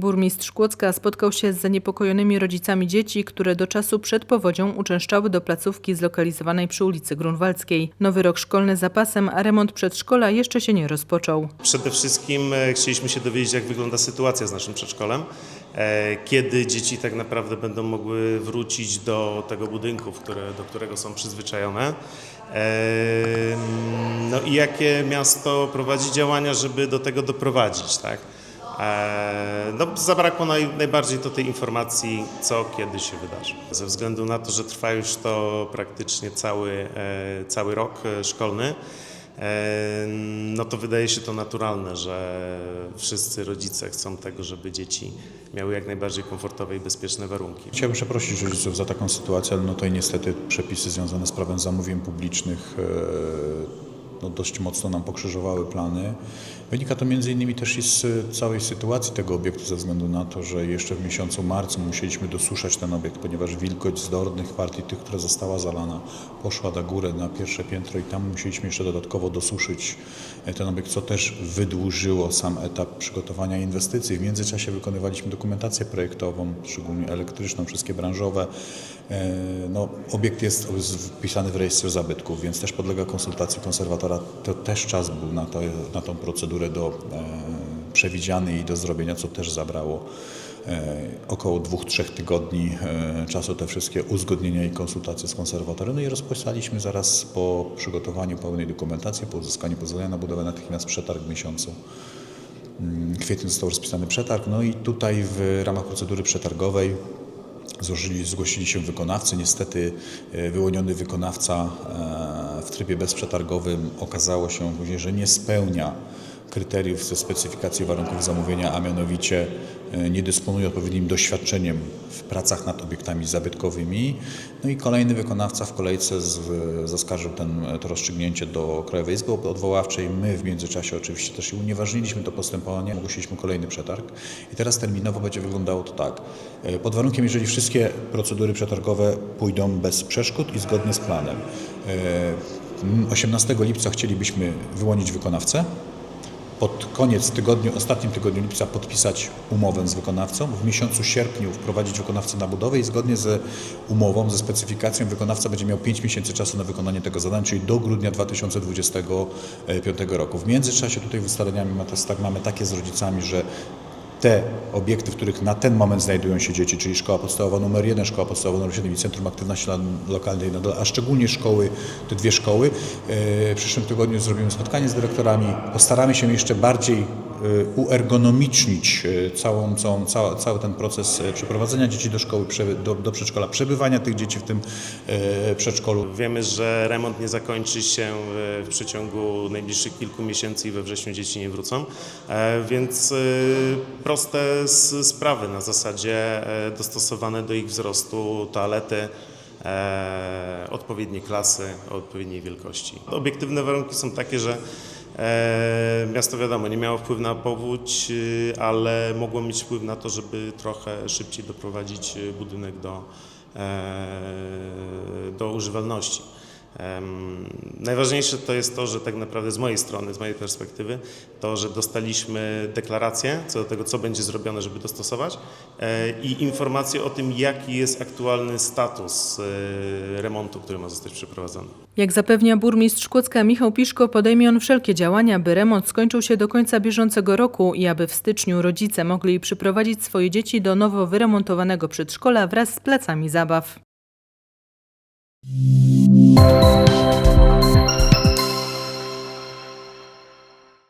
Burmistrz Kłodzka spotkał się z zaniepokojonymi rodzicami dzieci, które do czasu przed powodzią uczęszczały do placówki zlokalizowanej przy ulicy Grunwaldzkiej. Nowy rok szkolny za pasem, a remont przedszkola jeszcze się nie rozpoczął. Przede wszystkim e, chcieliśmy się dowiedzieć, jak wygląda sytuacja z naszym przedszkolem, e, kiedy dzieci tak naprawdę będą mogły wrócić do tego budynku, które, do którego są przyzwyczajone. E, No i jakie miasto prowadzi działania, żeby do tego doprowadzić, tak? E, No, zabrakło naj, najbardziej to tej informacji, co kiedy się wydarzy. Ze względu na to, że trwa już to praktycznie cały, e, cały rok e, szkolny, no to wydaje się to naturalne, że wszyscy rodzice chcą tego, żeby dzieci miały jak najbardziej komfortowe i bezpieczne warunki. Chciałbym przeprosić rodziców za taką sytuację, ale no to i niestety przepisy związane z prawem zamówień publicznych no dość mocno nam pokrzyżowały plany. Wynika to między innymi też i z całej sytuacji tego obiektu ze względu na to, że jeszcze w miesiącu marcu musieliśmy dosuszać ten obiekt, ponieważ wilgoć z dolnych partii, tych, która została zalana, poszła na górę, na pierwsze piętro i tam musieliśmy jeszcze dodatkowo dosuszyć e, ten obiekt, co też wydłużyło sam etap przygotowania inwestycji. W międzyczasie wykonywaliśmy dokumentację projektową, szczególnie elektryczną, wszystkie branżowe. E, No, obiekt jest wpisany w rejestrze zabytków, więc też podlega konsultacji konserwatora. To też czas był na, to, na tą procedurę do, e, przewidziany i do zrobienia, co też zabrało e, około dwóch, trzech tygodni e, czasu te wszystkie uzgodnienia i konsultacje z konserwatorem. No i rozpoczęliśmy zaraz po przygotowaniu pełnej dokumentacji, po uzyskaniu pozwolenia na budowę natychmiast przetarg w miesiącu kwietniu został rozpisany przetarg. No i tutaj w ramach procedury przetargowej złożyli, zgłosili się wykonawcy. Niestety e, wyłoniony wykonawca e, w trybie bezprzetargowym okazało się później, że nie spełnia kryteriów ze specyfikacji warunków zamówienia, a mianowicie e, nie dysponuje odpowiednim doświadczeniem w pracach nad obiektami zabytkowymi. No i kolejny wykonawca w kolejce z, zaskarżył ten, to rozstrzygnięcie do Krajowej Izby Odwoławczej. My w międzyczasie oczywiście też unieważniliśmy to postępowanie, ogłosiliśmy kolejny przetarg i teraz terminowo będzie wyglądało to tak. E, Pod warunkiem, jeżeli wszystkie procedury przetargowe pójdą bez przeszkód i zgodnie z planem. E, 18 lipca chcielibyśmy wyłonić wykonawcę pod koniec tygodniu, ostatnim tygodniu lipca podpisać umowę z wykonawcą, w miesiącu sierpniu wprowadzić wykonawcę na budowę i zgodnie z umową, ze specyfikacją wykonawca będzie miał 5 miesięcy czasu na wykonanie tego zadania, czyli do grudnia 2025 roku. W międzyczasie tutaj w ustaleniami tak mamy takie z rodzicami, że te obiekty, w których na ten moment znajdują się dzieci, czyli szkoła podstawowa numer 1, szkoła podstawowa numer 7 i Centrum Aktywności Lokalnej, a szczególnie szkoły, te dwie szkoły. E, W przyszłym tygodniu zrobimy spotkanie z dyrektorami, postaramy się jeszcze bardziej uergonomicznić e, całą, całą, cały, ten proces e, przeprowadzenia dzieci do szkoły, do, do przedszkola, przebywania tych dzieci w tym przedszkolu. Wiemy, że remont nie zakończy się w, przeciągu najbliższych kilku miesięcy i we wrześniu dzieci nie wrócą, e, więc proste sprawy na zasadzie e, dostosowane do ich wzrostu toalety, e, odpowiednie klasy odpowiedniej wielkości. Obiektywne warunki są takie, że miasto wiadomo nie miało wpływu na powódź, y, ale mogło mieć wpływ na to, żeby trochę szybciej doprowadzić y, budynek do, e, do używalności. Najważniejsze to jest to, że tak naprawdę z mojej strony, z mojej perspektywy, to, że dostaliśmy deklarację co do tego, co będzie zrobione, żeby dostosować e, i informację o tym, jaki jest aktualny status e, remontu, który ma zostać przeprowadzony. Jak zapewnia burmistrz Kłodzka Michał Piszko, podejmie on wszelkie działania, by remont skończył się do końca bieżącego roku i aby w styczniu rodzice mogli przyprowadzić swoje dzieci do nowo wyremontowanego przedszkola wraz z placami zabaw. Thank you.